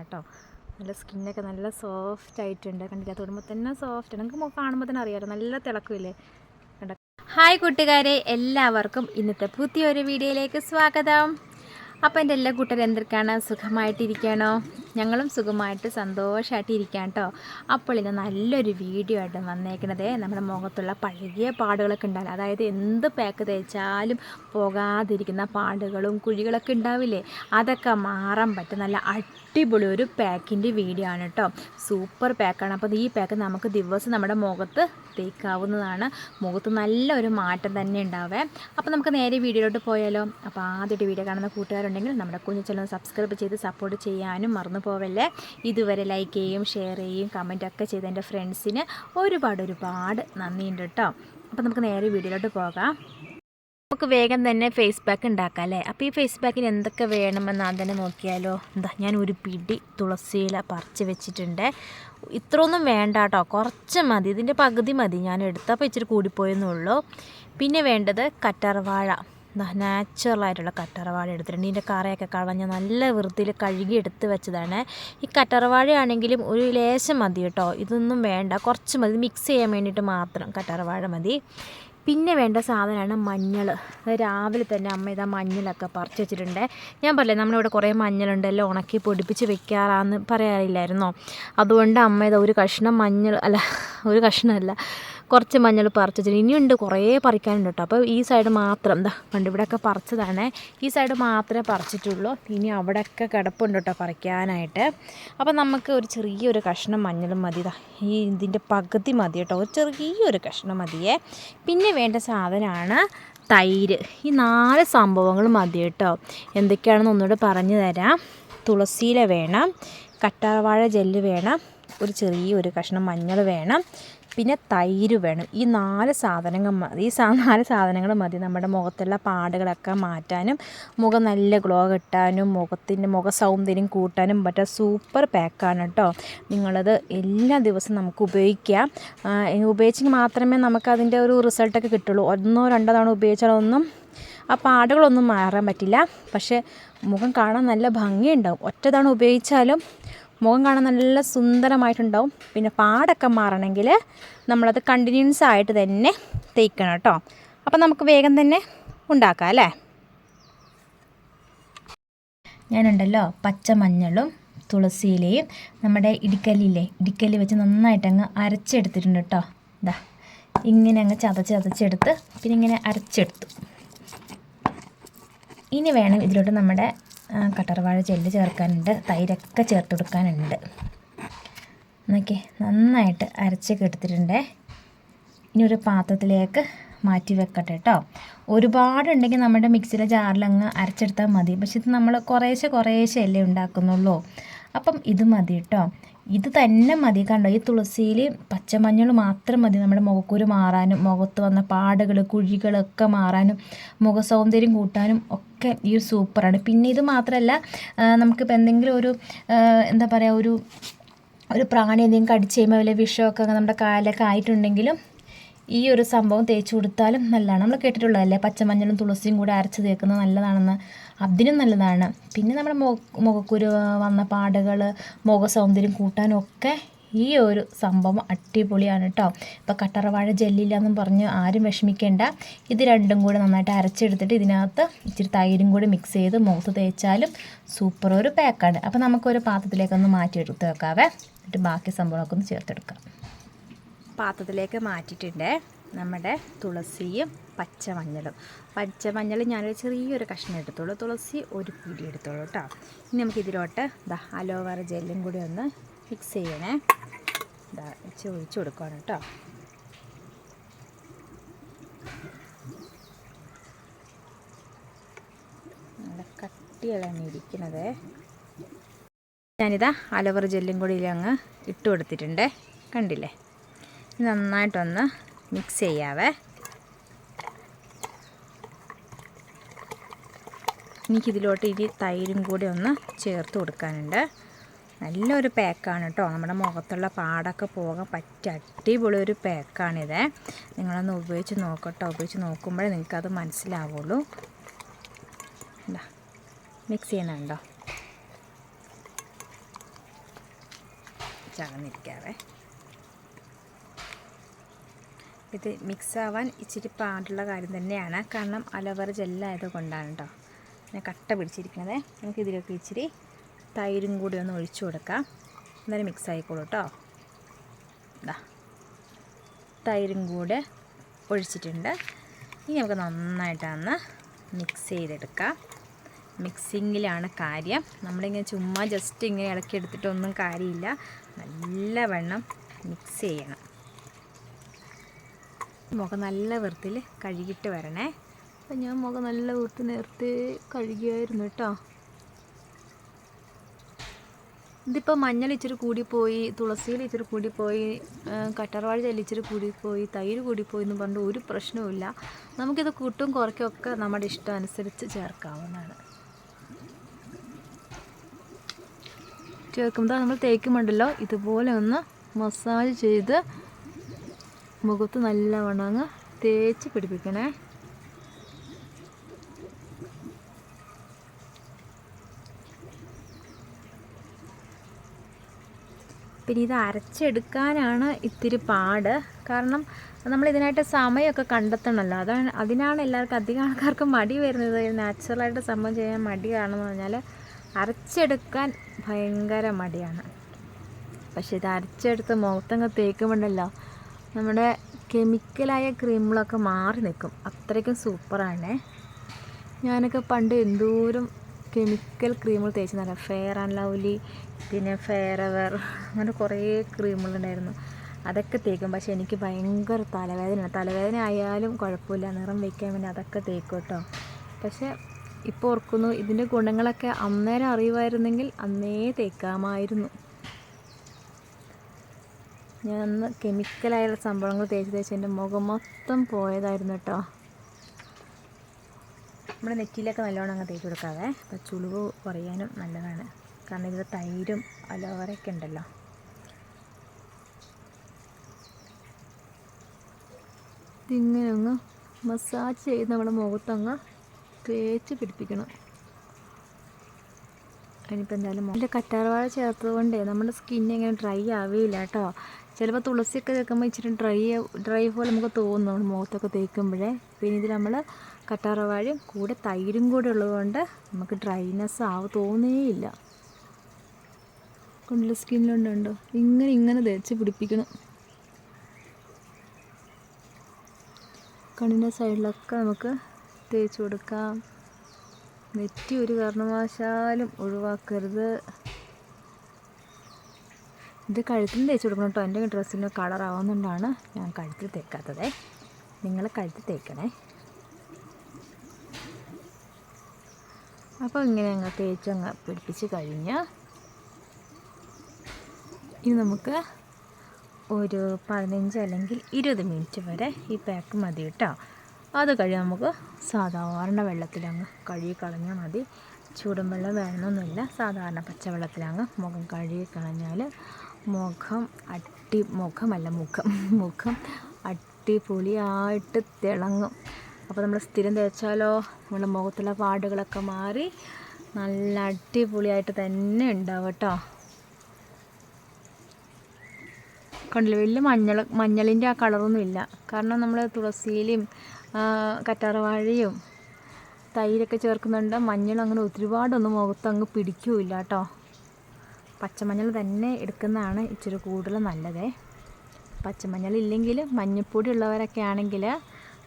കേട്ടോ നല്ല സ്കിന്നൊക്കെ നല്ല സോഫ്റ്റ് ആയിട്ടുണ്ട്. കണ്ടില്ല? തൊടുമ്പോൾ തന്നെ സോഫ്റ്റ് നമുക്ക് കാണുമ്പോൾ തന്നെ അറിയാമല്ലോ നല്ല തിളക്കില്ലേ ഹായ് കൂട്ടുകാരെ എല്ലാവർക്കും ഇന്നത്തെ പുതിയൊരു വീഡിയോയിലേക്ക് സ്വാഗതം. അപ്പോൾ എന്റെ എല്ലാ കൂട്ടരും എന്തൊക്കെയാണ്? സുഖമായിട്ടിരിക്കണോ? ഞങ്ങളും സുഖമായിട്ട് സന്തോഷമായിട്ട് ഇരിക്കാം കേട്ടോ. അപ്പോൾ ഇത് നല്ലൊരു വീഡിയോ ആയിട്ട് വന്നേക്കണത്. നമ്മുടെ മുഖത്തുള്ള പഴകിയ പാടുകളൊക്കെ ഉണ്ടാവില്ല? അതായത് എന്ത് പാക്ക് തേച്ചാലും പോകാതിരിക്കുന്ന പാടുകളും കുഴികളൊക്കെ ഉണ്ടാവില്ലേ? അതൊക്കെ മാറാൻ പറ്റും നല്ല അടിപൊളി ഒരു പാക്കിന്റെ വീഡിയോ ആണ് കേട്ടോ. സൂപ്പർ പാക്കാണ് അപ്പോൾ ഈ പാക്ക് നമുക്ക് ദിവസം നമ്മുടെ മുഖത്ത് തേക്കാവുന്നതാണ്. മുഖത്ത് നല്ലൊരു മാറ്റം തന്നെ ഉണ്ടാവേ. അപ്പോൾ നമുക്ക് നേരെ വീഡിയോയിലോട്ട് പോയാലോ? അപ്പോൾ ആദ്യമായിട്ട് വീഡിയോ കാണുന്ന കൂട്ടുകാരുണ്ടെങ്കിൽ നമ്മുടെ കുഞ്ഞു ചാനൽ സബ്സ്ക്രൈബ് ചെയ്ത് സപ്പോർട്ട് ചെയ്യാനും മറന്നു പോവല്ലേ? ഇതുവരെ ലൈക്ക് ചെയ്യും ഷെയർ ചെയ്യും കമന്റ് ഒക്കെ ചെയ്ത എന്റെ ഫ്രണ്ട്സിന് ഒരുപാട് ഒരുപാട് നന്ദിയുണ്ട് കേട്ടോ അപ്പോൾ നമുക്ക് നേരെ വീഡിയോയിലോട്ട് പോകാം. നമുക്ക് വേഗം തന്നെ ഫേസ് പാക്ക് ഉണ്ടാക്കാം അല്ലേ? അപ്പോൾ ഈ ഫേസ് പാക്കിന് എന്തൊക്കെ വേണമെന്ന് തന്നെ നോക്കിയാലോ. എന്താ ഞാൻ ഒരു പിടി തുളസിയില പറിച്ച് വെച്ചിട്ടുണ്ട്. ഇത്രയൊന്നും വേണ്ട കേട്ടോ കുറച്ച് മതി. ഇതിന്റെ പകുതി മതി. ഞാൻ എടുത്തപ്പോൾ ഇച്ചിരി കൂടിപ്പോയെന്നുള്ളൂ പിന്നെ വേണ്ടത് കറ്റർവാഴ. നാച്ചുറൽ ആയിട്ടുള്ള കറ്റർവാഴ എടുത്തിട്ടുണ്ട്. ഇതിന്റെ കറയൊക്കെ കളഞ്ഞ് നല്ല വൃത്തിയിൽ കഴുകി എടുത്ത് വെച്ചതാണ്. ഈ കറ്റർവാഴയാണെങ്കിലും ഒരു ലേശം മതി കേട്ടോ. ഇതൊന്നും വേണ്ട. കുറച്ച് മതി. മിക്സ് ചെയ്യാൻ വേണ്ടിയിട്ട് മാത്രം കട്ടറവാഴ മതി. പിന്നെ വേണ്ട സാധനമാണ് മഞ്ഞൾ രാവിലെ തന്നെ അമ്മ ഇതാ മഞ്ഞളൊക്കെ പറിച്ച് വെച്ചിട്ടുണ്ട്. ഞാൻ പറയില്ലേ നമ്മളിവിടെ കുറേ മഞ്ഞളുണ്ടല്ലോ ഉണക്കി പൊടിപ്പിച്ച് വെക്കാറാന്ന് പറയാറില്ലായിരുന്നോ? അതുകൊണ്ട് അമ്മ ഇതാ ഒരു കഷ്ണം മഞ്ഞൾ അല്ല ഒരു കഷ്ണമല്ല കുറച്ച് മഞ്ഞൾ പറിച്ച് വെച്ചിട്ട് ഇനിയുണ്ട് കുറേ പറിക്കാനുണ്ട് കേട്ടോ അപ്പോൾ ഈ സൈഡ് മാത്രം. എന്താ പണ്ട് ഇവിടെയൊക്കെ പറിച്ചതാണ്. ഈ സൈഡ് മാത്രമേ പറിച്ചിട്ടുള്ളൂ. ഇനി അവിടെയൊക്കെ കിടപ്പുണ്ട് കേട്ടോ പറിക്കാനായിട്ട്. അപ്പോൾ നമുക്ക് ഒരു ചെറിയൊരു കഷ്ണം മഞ്ഞളും മതി. ഈ ഇതിന്റെ പകുതി മതി കേട്ടോ ഒരു ചെറിയൊരു കഷ്ണം മതിയേ. പിന്നെ വേണ്ട സാധനമാണ് തൈര്. ഈ നാല് സംഭവങ്ങൾ മതി കേട്ടോ എന്തൊക്കെയാണെന്ന് ഒന്നുകൂടെ പറഞ്ഞു തരാം. തുളസിയില വേണം. കറ്റാർവാഴ ജെല്ല് വേണം. ഒരു ചെറിയൊരു കഷ്ണം മഞ്ഞൾ വേണം. പിന്നെ തൈര് വേണം. ഈ നാല് സാധനങ്ങൾ മതി ഈ നാല് സാധനങ്ങൾ മതി. നമ്മുടെ മുഖത്തുള്ള പാടുകളൊക്കെ മാറ്റാനും മുഖം നല്ല ഗ്ലോ കിട്ടാനും മുഖത്തിന്റെ മുഖ സൗന്ദര്യം കൂട്ടാനും പറ്റുക സൂപ്പർ പാക്കാണ് കേട്ടോ നിങ്ങളത് എല്ലാ ദിവസവും നമുക്ക് ഉപയോഗിക്കാം. ഉപയോഗിച്ചെങ്കിൽ മാത്രമേ നമുക്ക് അതിന്റെ ഒരു റിസൾട്ടൊക്കെ കിട്ടുള്ളൂ. ഒന്നോ രണ്ടോ തവണ ഉപയോഗിച്ചാലൊന്നും ആ പാടുകളൊന്നും മാറാൻ പറ്റില്ല. പക്ഷേ മുഖം കാണാൻ നല്ല ഭംഗിയുണ്ടാവും. ഒറ്റ തവണ ഉപയോഗിച്ചാലും മുഖം കാണാൻ നല്ല സുന്ദരമായിട്ടുണ്ടാവും. പിന്നെ പാടൊക്കെ മാറണമെങ്കിൽ നമ്മളത് കണ്ടിന്യൂസ് ആയിട്ട് തന്നെ തേക്കണം കേട്ടോ. അപ്പം നമുക്ക് വേഗം തന്നെ ഉണ്ടാക്കാം അല്ലേ? ഞാനുണ്ടല്ലോ പച്ചമഞ്ഞളും തുളസിയിലയും നമ്മുടെ ഇടിക്കല്ലില്ലേ? ഇടിക്കല്ലി വെച്ച് നന്നായിട്ട് അങ്ങ് അരച്ചെടുത്തിട്ടുണ്ട് കേട്ടോ. ഇതാ ഇങ്ങനെ അങ്ങ് ചതച്ച് ചതച്ചെടുത്ത് പിന്നെ ഇങ്ങനെ അരച്ചെടുത്തു. ഇനി വേണം ഇതിലോട്ട് നമ്മുടെ കട്ടർവാഴ ജെല്ല് ചേർക്കാനുണ്ട് തൈരൊക്കെ ചേർത്ത് കൊടുക്കാനുണ്ട്. നോക്കി നന്നായിട്ട് അരച്ചൊക്കെ എടുത്തിട്ടുണ്ടേ. ഇനി ഒരു പാത്രത്തിലേക്ക് മാറ്റി വെക്കട്ടെ കേട്ടോ ഒരുപാടുണ്ടെങ്കിൽ നമ്മുടെ മിക്സിയിലെ ജാറിലങ്ങ് അരച്ചെടുത്താൽ മതി. പക്ഷെ ഇത് നമ്മൾ കുറേശ്ശെ കുറേശ്ശെ അല്ലേ ഉണ്ടാക്കുന്നുള്ളൂ. അപ്പം ഇത് മതി കേട്ടോ ഇത് തന്നെ മതി. കണ്ടോ ഈ തുളസിയിൽ പച്ചമഞ്ഞൾ മാത്രം മതി. നമ്മുടെ മുഖക്കുരു മാറാനും മുഖത്ത് വന്ന പാടുകൾ കുഴികളൊക്കെ മാറാനും മുഖ സൗന്ദര്യം കൂട്ടാനും ഒക്കെ ഈ ഒരു സൂപ്പറാണ്. പിന്നെ ഇത് മാത്രമല്ല നമുക്കിപ്പോൾ എന്തെങ്കിലും ഒരു എന്താ പറയുക ഒരു ഒരു പ്രാണി എന്തെങ്കിലും കടിച്ചു കഴിയുമ്പോൾ വല്ല വിഷമൊക്കെ നമ്മുടെ കാലൊക്കെ ആയിട്ടുണ്ടെങ്കിലും ഈ ഒരു സംഭവം തേച്ച് കൊടുത്താലും നല്ലതാണ്. നമ്മൾ കേട്ടിട്ടുള്ളതല്ലേ? പച്ചമഞ്ഞളും തുളസിയും കൂടെ അരച്ച് തേക്കുന്നത് നല്ലതാണെന്ന്. അതിനും നല്ലതാണ്. പിന്നെ നമ്മുടെ മുഖ മുഖക്കുരു വന്ന പാടുകൾ മുഖ സൗന്ദര്യം കൂട്ടാനൊക്കെ ഈ ഒരു സംഭവം അടിപൊളിയാണ് കേട്ടോ ഇപ്പോൾ കട്ടറവാഴ ജെല്ലില്ലാന്നും പറഞ്ഞ് ആരും വിഷമിക്കേണ്ട. ഇത് രണ്ടും കൂടെ നന്നായിട്ട് അരച്ചെടുത്തിട്ട് ഇതിനകത്ത് ഇച്ചിരി തൈരും കൂടി മിക്സ് ചെയ്ത് മുഖത്ത് തേച്ചാലും സൂപ്പർ ഒരു പാക്കാണ് അപ്പോൾ നമുക്കൊരു പാത്രത്തിലേക്കൊന്ന് മാറ്റി എടുത്ത് വെക്കാവേ. എന്നിട്ട് ബാക്കി സംഭവമൊക്കെ ഒന്ന് ചേർത്തെടുക്കാം. പാത്രത്തിലേക്ക് മാറ്റിയിട്ടുണ്ട് നമ്മുടെ തുളസിയും പച്ചമഞ്ഞളും. പച്ചമഞ്ഞൾ ഞാനൊരു ചെറിയൊരു കഷ്ണം എടുത്തോളൂ. തുളസി ഒരു പിടി എടുത്തോളൂ കേട്ടോ. ഇനി നമുക്ക് ഇതിലോട്ട് ദാ അലോവേറ ജെല്ലും കൂടി ഒന്ന് മിക്സ് ചെയ്യണേ. ഇതാ വെച്ച് ഒഴിച്ചു കൊടുക്കണം കേട്ടോ. നല്ല കട്ടിയാണ് ഇരിക്കുന്നത് ഞാനിതാ അലോവേറ ജെല്ലും കൂടി ഇതിലങ്ങ് ഇട്ട് കൊടുത്തിട്ടുണ്ട്. കണ്ടില്ലേ? നന്നായിട്ടൊന്ന് മിക്സ് ചെയ്യാവേ. എനിക്കിതിലോട്ട് ഇനി തൈരും കൂടി ഒന്ന് ചേർത്ത് കൊടുക്കാനുണ്ട്. നല്ലൊരു പാക്കാണ് കേട്ടോ നമ്മുടെ മുഖത്തുള്ള പാടൊക്കെ പോകാൻ പറ്റിയ അടിപൊളി ഒരു പാക്കാണിത്. നിങ്ങളൊന്ന് ഉപയോഗിച്ച് നോക്കട്ടോ. ഉപയോഗിച്ച് നോക്കുമ്പോഴേ നിങ്ങൾക്കത് മനസ്സിലാവുള്ളൂ. മിക്സ് ചെയ്യുന്നുണ്ടോ? ചകന്നിരിക്കാവേ. ഇത് മിക്സ് ആവാൻ ഇച്ചിരി പാടുള്ള കാര്യം തന്നെയാണ്. കാരണം അലോവേറ ജെല്ലായത് കൊണ്ടാണ് കേട്ടോ ഞാൻ കട്ട പിടിച്ചിരിക്കുന്നത് നമുക്ക് ഇതിലൊക്കെ ഇച്ചിരി തൈരും കൂടി ഒന്ന് ഒഴിച്ചു കൊടുക്കാം. എന്നാലും മിക്സ് ആയിക്കോളൂ കേട്ടോ ഇതാ തൈരും കൂടെ ഒഴിച്ചിട്ടുണ്ട്. ഇനി നമുക്ക് നന്നായിട്ടൊന്ന് മിക്സ് ചെയ്തെടുക്കാം. മിക്സിങ്ങിലാണ് കാര്യം. നമ്മളിങ്ങനെ ചുമ്മാ ജസ്റ്റ് ഇങ്ങനെ ഇളക്കി എടുത്തിട്ടൊന്നും കാര്യമില്ല. നല്ല വെണ്ണം മിക്സ് ചെയ്യണം. മുഖം നല്ല വൃത്തിയിൽ കഴുകിയിട്ട് വരണേ. അപ്പം ഞാൻ മുഖം നല്ല വൃത്തി നേരത്തെ കഴുകിയായിരുന്നു കേട്ടോ. ഇതിപ്പോൾ മഞ്ഞൾ ഇച്ചിരി കൂടിപ്പോയി തുളസിയിൽ ഇച്ചിരി കൂടിപ്പോയി കട്ടർവാഴ ഇച്ചിരി കൂടിപ്പോയി തൈര് കൂടിപ്പോയി എന്ന് പറഞ്ഞിട്ട് ഒരു പ്രശ്നവുമില്ല. നമുക്കിത് കൂട്ടും കുറയ്ക്കൊക്കെ നമ്മുടെ ഇഷ്ടം അനുസരിച്ച് ചേർക്കാവുന്നതാണ്. ചേർക്കുമ്പോൾ നമ്മൾ തേക്കുമുണ്ടല്ലോ ഇതുപോലെ ഒന്ന് മസാജ് ചെയ്ത് മുഖത്ത് നല്ലവണ്ണം അങ്ങ് തേച്ച് പിടിപ്പിക്കണേ. പിന്നെ ഇത് അരച്ചെടുക്കാനാണ് ഇത്തിരി പാട്. കാരണം നമ്മൾ ഇതിനായിട്ട് സമയമൊക്കെ കണ്ടെത്തണമല്ലോ. അതാണ് അതിനാണ് എല്ലാവർക്കും അധികം ആൾക്കാർക്ക് മടി വരുന്നത്. നാച്ചുറലായിട്ട് സംഭവം ചെയ്യാൻ മടിയാണെന്ന് പറഞ്ഞാൽ അരച്ചെടുക്കാൻ ഭയങ്കര മടിയാണ്. പക്ഷേ ഇത് അരച്ചെടുത്ത് മുഖത്തങ്ങ് തേക്കുമ്പോണ്ടല്ലോ നമ്മുടെ കെമിക്കലായ ക്രീമുകളൊക്കെ മാറി നിൽക്കും. അത്രയ്ക്കും സൂപ്പറാണേ. ഞാനൊക്കെ പണ്ട് എന്തോരം കെമിക്കൽ ക്രീമുകൾ തേച്ചെന്നറിയാം ഫെയർ ആൻഡ് ലവ്ലി പിന്നെ ഫെയർ എവർ അങ്ങനെ കുറേ ക്രീമുകളുണ്ടായിരുന്നു അതൊക്കെ തേക്കും. പക്ഷേ എനിക്ക് ഭയങ്കര തലവേദന തലവേദന ആയാലും കുഴപ്പമില്ല. നിറം വയ്ക്കാൻ വേണ്ടി അതൊക്കെ തേക്കും കേട്ടോ. പക്ഷേ ഇപ്പോൾ ഓർക്കുന്നു ഇതിന്റെ ഗുണങ്ങളൊക്കെ അന്നേരം അറിയുമായിരുന്നെങ്കിൽ അന്നേ തേക്കാമായിരുന്നു. ഞാൻ അന്ന് കെമിക്കലായുള്ള സംഭവങ്ങൾ തേച്ച് തേച്ച് എന്റെ മുഖം മൊത്തം പോയതായിരുന്നു കേട്ടോ. നമ്മുടെ നെറ്റിയിലൊക്കെ നല്ലോണം അങ്ങ് തേച്ച് കൊടുക്കാതെ അപ്പോൾ ചുളിവ് കുറയാനും നല്ലതാണ്. കാരണം ഇതിൽ തൈരും അലോവറയൊക്കെ ഉണ്ടല്ലോ. ഇതിങ്ങനെ ഒന്ന് മസാജ് ചെയ്ത് നമ്മുടെ മുഖത്തങ്ങ് തേച്ച് പിടിപ്പിക്കണം. അതിനിപ്പോൾ എന്തായാലും അതിന്റെ കറ്റാർവാഴ ചേർത്തത് കൊണ്ടേ നമ്മുടെ സ്കിൻ ഇങ്ങനെ ഡ്രൈ ആവുകയില്ല കേട്ടോ. ചിലപ്പോൾ തുളസിയൊക്കെ തേക്കുമ്പോൾ ഇച്ചിരി ഡ്രൈ ഡ്രൈ പോലെ നമുക്ക് തോന്നും നമ്മുടെ മുഖത്തൊക്കെ തേക്കുമ്പോഴേ. പിന്നെ ഇതിൽ നമ്മൾ കറ്റാർവാഴയും കൂടെ തൈരും കൂടെ ഉള്ളതുകൊണ്ട് നമുക്ക് ഡ്രൈനെസ് ആവ് തോന്നേയില്ല. കൊണ്ടുള്ള സ്കിന്നിലുണ്ടോ ഇങ്ങനെ ഇങ്ങനെ തേച്ച് പിടിപ്പിക്കണം. കണ്ണിന്റെ സൈഡിലൊക്കെ നമുക്ക് തേച്ച് കൊടുക്കാം. നെറ്റി ഒരു കാരണവശാലും ഒഴിവാക്കരുത്. ഇത് കഴുത്തിൽ തേച്ച് കൊടുക്കണം കേട്ടോ. എന്റെ ഡ്രസ്സിന് കളർ ആവുന്നതുകൊണ്ടാണ് ഞാൻ കഴുത്തിൽ തേക്കാത്തത്. നിങ്ങൾ കഴുത്തിൽ തേക്കണേ. അപ്പോൾ ഇങ്ങനെ അങ്ങ് തേച്ചങ്ങ് പിടിപ്പിച്ച് കഴിഞ്ഞ് ഇനി നമുക്ക് ഒരു പതിനഞ്ച് അല്ലെങ്കിൽ ഇരുപത് മിനിറ്റ് വരെ ഈ പാക്ക് മതി കേട്ടോ. അത് കഴിഞ്ഞ് നമുക്ക് സാധാരണ വെള്ളത്തിലങ്ങ് കഴുകി കളഞ്ഞാൽ മതി. ചൂടും വെള്ളം വേണമെന്നൊന്നുമില്ല. സാധാരണ പച്ചവെള്ളത്തിലങ്ങ് മുഖം കഴുകി കളഞ്ഞാൽ മുഖം അട്ടി മുഖമല്ല മുഖം മുഖം അടിപൊളിയായിട്ട് തിളങ്ങും. അപ്പോൾ നമ്മൾ സ്ഥിരം തേച്ചാലോ? നമ്മുടെ മുഖത്തുള്ള പാടുകളൊക്കെ മാറി നല്ല അടിപൊളിയായിട്ട് തന്നെ ഉണ്ടാവും കേട്ടോ കണ്ടില്ല? വലിയ മഞ്ഞൾ മഞ്ഞളിന്റെ ആ കളറൊന്നും ഇല്ല കാരണം നമ്മൾ തുളസിയിലും കറ്റാർവാഴയും തൈരൊക്കെ ചേർക്കുന്നുണ്ട്. മഞ്ഞൾ അങ്ങനെ ഒരുപാടൊന്നും മുഖത്ത് അങ്ങ് പിടിക്കൂല കേട്ടോ. പച്ചമഞ്ഞൾ തന്നെ എടുക്കുന്നതാണ് ഇച്ചിരി കൂടുതൽ നല്ലത്. പച്ചമഞ്ഞൾ ഇല്ലെങ്കിൽ മഞ്ഞൾപ്പൊടി ഉള്ളവരൊക്കെ ആണെങ്കിൽ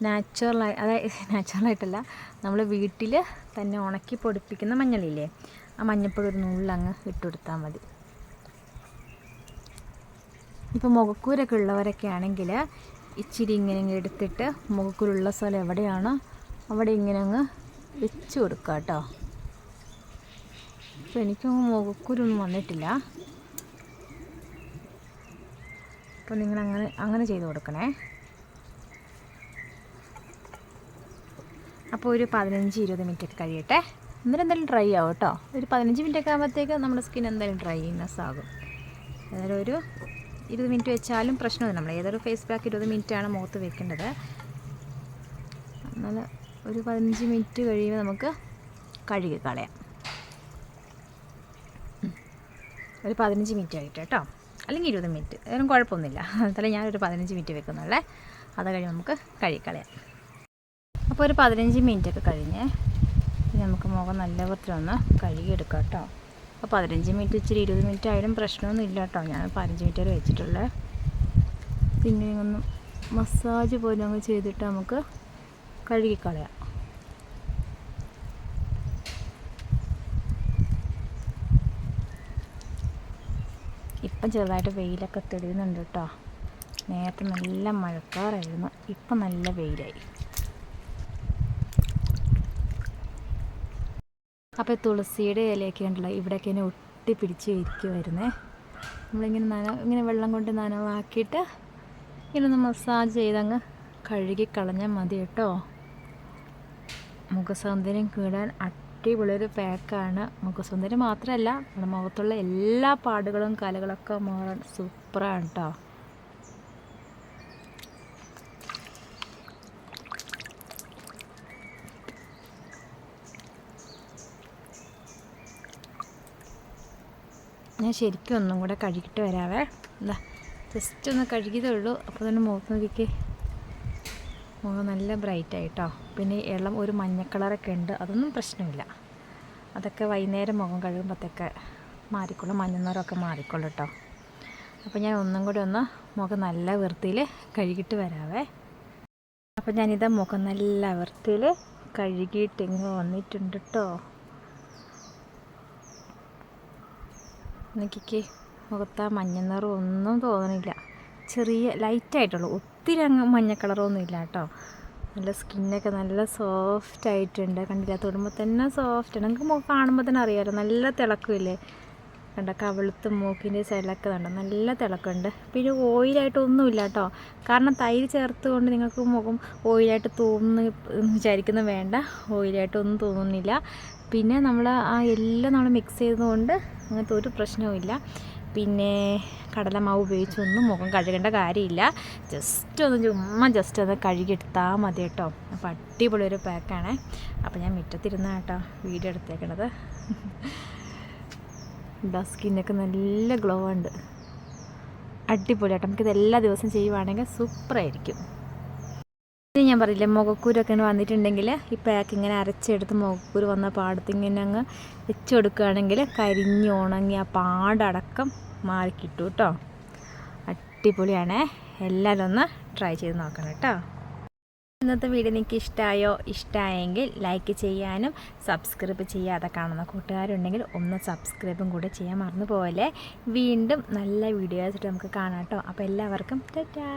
നാച്ചുറലായി അതായത് നാച്ചുറലായിട്ടല്ല നമ്മൾ വീട്ടിൽ തന്നെ ഉണക്കി പൊടിപ്പിക്കുന്ന മഞ്ഞളില്ലേ ആ മഞ്ഞൾപ്പൊടി ഒരു നുള്ളങ്ങ് ഇട്ടുകൊടുത്താൽ മതി. ഇപ്പോൾ മുഖക്കൂരൊക്കെ ഉള്ളവരൊക്കെ ആണെങ്കിൽ ഇച്ചിരി ഇങ്ങനെ എടുത്തിട്ട് മുഖക്കുരുള്ള സ്ഥലം എവിടെയാണോ? അവിടെ ഇങ്ങനെ അങ്ങ് വെച്ച് കൊടുക്കുക കേട്ടോ അപ്പോൾ എനിക്കങ്ങ് മുഖക്കുരൊന്നും വന്നിട്ടില്ല. അപ്പോൾ നിങ്ങൾ അങ്ങനെ അങ്ങനെ ചെയ്ത് കൊടുക്കണേ. അപ്പോൾ ഒരു പതിനഞ്ച് ഇരുപത് മിനിറ്റ് ഒക്കെ കഴിയട്ടെ. എന്നിട്ട് എന്തായാലും ഡ്രൈ ആവും കേട്ടോ ഒരു പതിനഞ്ച് മിനിറ്റ് ഒക്കെ ആകുമ്പോഴത്തേക്ക് നമ്മുടെ സ്കിൻ എന്തായാലും ഡ്രൈനെസ് ആകും. അതായത് ഒരു ഇരുപത് മിനിറ്റ് വെച്ചാലും പ്രശ്നമില്ല. നമ്മൾ ഏതൊരു ഫേസ് പാക്ക് ഇരുപത് മിനിറ്റാണ് മുഖത്ത് വെക്കേണ്ടത്. എന്നാൽ ഒരു പതിനഞ്ച് മിനിറ്റ് കഴിയുമ്പോൾ നമുക്ക് കഴുകി കളയാം. ഒരു പതിനഞ്ച് മിനിറ്റ് ആയിട്ട് കേട്ടോ. അല്ലെങ്കിൽ ഇരുപത് മിനിറ്റ്. അതിനും കുഴപ്പമൊന്നുമില്ല. അതല്ല ഞാനൊരു പതിനഞ്ച് മിനിറ്റ് വെക്കുന്നുള്ളേ. അത് കഴിഞ്ഞ് നമുക്ക് കഴുകിക്കളയാം അപ്പോൾ ഒരു പതിനഞ്ച് മിനിറ്റൊക്കെ കഴിഞ്ഞ് നമുക്ക് മുഖം നല്ല വൃത്തിയൊന്ന് കഴുകിയെടുക്കാം കേട്ടോ. അപ്പോൾ പതിനഞ്ച് മിനിറ്റ് ഇച്ചിരി ഇരുപത് മിനിറ്റ് ആയാലും പ്രശ്നമൊന്നും ഇല്ല കേട്ടോ. ഞാൻ പതിനഞ്ച് മിനിറ്റ് വരെ വെച്ചിട്ടുള്ളത് പിന്നെ ഒന്ന് മസാജ് പോലെ അങ്ങ് ചെയ്തിട്ട് നമുക്ക് കഴുകിക്കളയാം ഇപ്പം ചെറുതായിട്ട് വെയിലൊക്കെ തെളിയുന്നുണ്ട് കേട്ടോ. നേരത്തെ നല്ല മഴക്കാറായിരുന്നു. ഇപ്പം നല്ല വെയിലായി. അപ്പോൾ തുളസിയുടെ ഇലയൊക്കെ ഉണ്ടല്ലോ ഇവിടെയൊക്കെ ഇങ്ങനെ ഒട്ടി പിടിച്ച് ഇരിക്കുമായിരുന്നേ നമ്മളിങ്ങനെ നന ഇങ്ങനെ വെള്ളം കൊണ്ട് നനവാക്കിയിട്ട് ഇങ്ങനെ ഒന്ന് മസാജ് ചെയ്തങ്ങ് കഴുകി കളഞ്ഞാൽ മതി കേട്ടോ. മുഖസൗന്ദര്യം കൂടാൻ അടിപൊളിയൊരു പാക്കാണ്. മുഖസൗന്ദര്യം മാത്രമല്ല നമ്മുടെ മുഖത്തുള്ള എല്ലാ പാടുകളും കലകളൊക്കെ മാറാൻ സൂപ്പറാണ് കേട്ടോ ഞാൻ ശരിക്കും ഒന്നും കൂടെ കഴുകിയിട്ട് വരാവേ. എന്താ ജസ്റ്റ് ഒന്ന് കഴുകിയതേ ഉള്ളൂ. അപ്പോൾ തന്നെ മുഖത്ത് നോക്കിക്കേ. മുഖം നല്ല ബ്രൈറ്റ് ആയിട്ടോ. പിന്നെ ഇളം ഒരു മഞ്ഞ കളറൊക്കെ ഉണ്ട്. അതൊന്നും പ്രശ്നമില്ല. അതൊക്കെ വൈകുന്നേരം മുഖം കഴുകുമ്പോഴത്തേക്ക് മാറിക്കൊള്ളും മഞ്ഞ നിറമൊക്കെ മാറിക്കൊള്ളും കേട്ടോ. അപ്പോൾ ഞാൻ ഒന്നും കൂടി ഒന്ന് മുഖം നല്ല വൃത്തിയിൽ കഴുകിയിട്ട് വരാവേ. അപ്പോൾ ഞാനിതാ മുഖം നല്ല വൃത്തിയിൽ കഴുകിയിട്ട് ഇങ്ങ് വന്നിട്ടുണ്ട് കേട്ടോ. എനിക്കൊക്കെ മുഖത്ത് ആ മഞ്ഞ നിറം ഒന്നും തോന്നണില്ല. ചെറിയ ലൈറ്റായിട്ടുള്ളൂ ഒത്തിരി അങ്ങ് മഞ്ഞ കളറൊന്നും ഇല്ല കേട്ടോ. നല്ല സ്കിന്നൊക്കെ നല്ല സോഫ്റ്റ് ആയിട്ടുണ്ട്. കണ്ടില്ല? തൊടുമ്പോൾ തന്നെ സോഫ്റ്റ് ആണ് നമുക്ക് കാണുമ്പോൾ തന്നെ അറിയാമല്ലോ നല്ല തിളക്കമില്ലേ? കണ്ട കവിളുത്തും മൂക്കിന്റെ സൈഡിലൊക്കെ കണ്ട? നല്ല തിളക്കമുണ്ട്. പിന്നെ ഓയിലായിട്ടൊന്നുമില്ല കേട്ടോ കാരണം തൈര് ചേർത്തുകൊണ്ട് നിങ്ങൾക്ക് മുഖം ഓയിലായിട്ട് തോന്നുന്നു വിചാരിക്കുന്നു വേണ്ട. ഓയിലായിട്ടൊന്നും തോന്നുന്നില്ല. പിന്നെ നമ്മൾ ആ എല്ലാം നമ്മൾ മിക്സ് ചെയ്തതുകൊണ്ട് അങ്ങനത്തെ ഒരു പ്രശ്നവുമില്ല. പിന്നെ കടലമാവ് ഉപയോഗിച്ചൊന്നും മുഖം കഴുകേണ്ട കാര്യമില്ല. ജസ്റ്റ് ഒന്ന് ചുമ്മാ ജസ്റ്റ് ഒന്ന് കഴുകിയെടുത്താൽ മതി കേട്ടോ. അപ്പോൾ അടിപൊളി ഒരു പാക്കാണ് അപ്പോൾ ഞാൻ മുറ്റത്തിരുന്ന കേട്ടോ വീഡിയോ എടുത്തേക്കണത്. എന്താ സ്കിന്നൊക്കെ നല്ല ഗ്ലോ ഉണ്ട്. അടിപൊളിയാട്ടോ നമുക്കിത് എല്ലാ ദിവസവും ചെയ്യുവാണെങ്കിൽ സൂപ്പറായിരിക്കും. ഇനി ഞാൻ പറയില്ലേ മുഖക്കൂരൊക്കെ വന്നിട്ടുണ്ടെങ്കിൽ ഈ പാക്ക് ഇങ്ങനെ അരച്ചെടുത്ത് മുഖക്കൂര് വന്ന പാടത്ത് ഇങ്ങനെ അങ്ങ് വെച്ച് കൊടുക്കുകയാണെങ്കിൽ കരിഞ്ഞ് ഉണങ്ങി ആ പാടടക്കം മാറി കിട്ടും. കേട്ടോ അടിപൊളിയാണേ. എല്ലാവരും ഒന്ന് ട്രൈ ചെയ്ത് നോക്കണം കേട്ടോ. ഇന്നത്തെ വീഡിയോ നിങ്ങൾക്ക് ഇഷ്ടമായോ ഇഷ്ടമായെങ്കിൽ ലൈക്ക് ചെയ്യാനും സബ്സ്ക്രൈബ് ചെയ്യാതെ കാണുന്ന കൂട്ടുകാരുണ്ടെങ്കിൽ ഒന്ന് സബ്സ്ക്രൈബും കൂടെ ചെയ്യാൻ മറന്നു പോലെ വീണ്ടും നല്ല വീഡിയോസ് നമുക്ക് കാണാം കേട്ടോ. അപ്പോൾ എല്ലാവർക്കും ടാറ്റാ.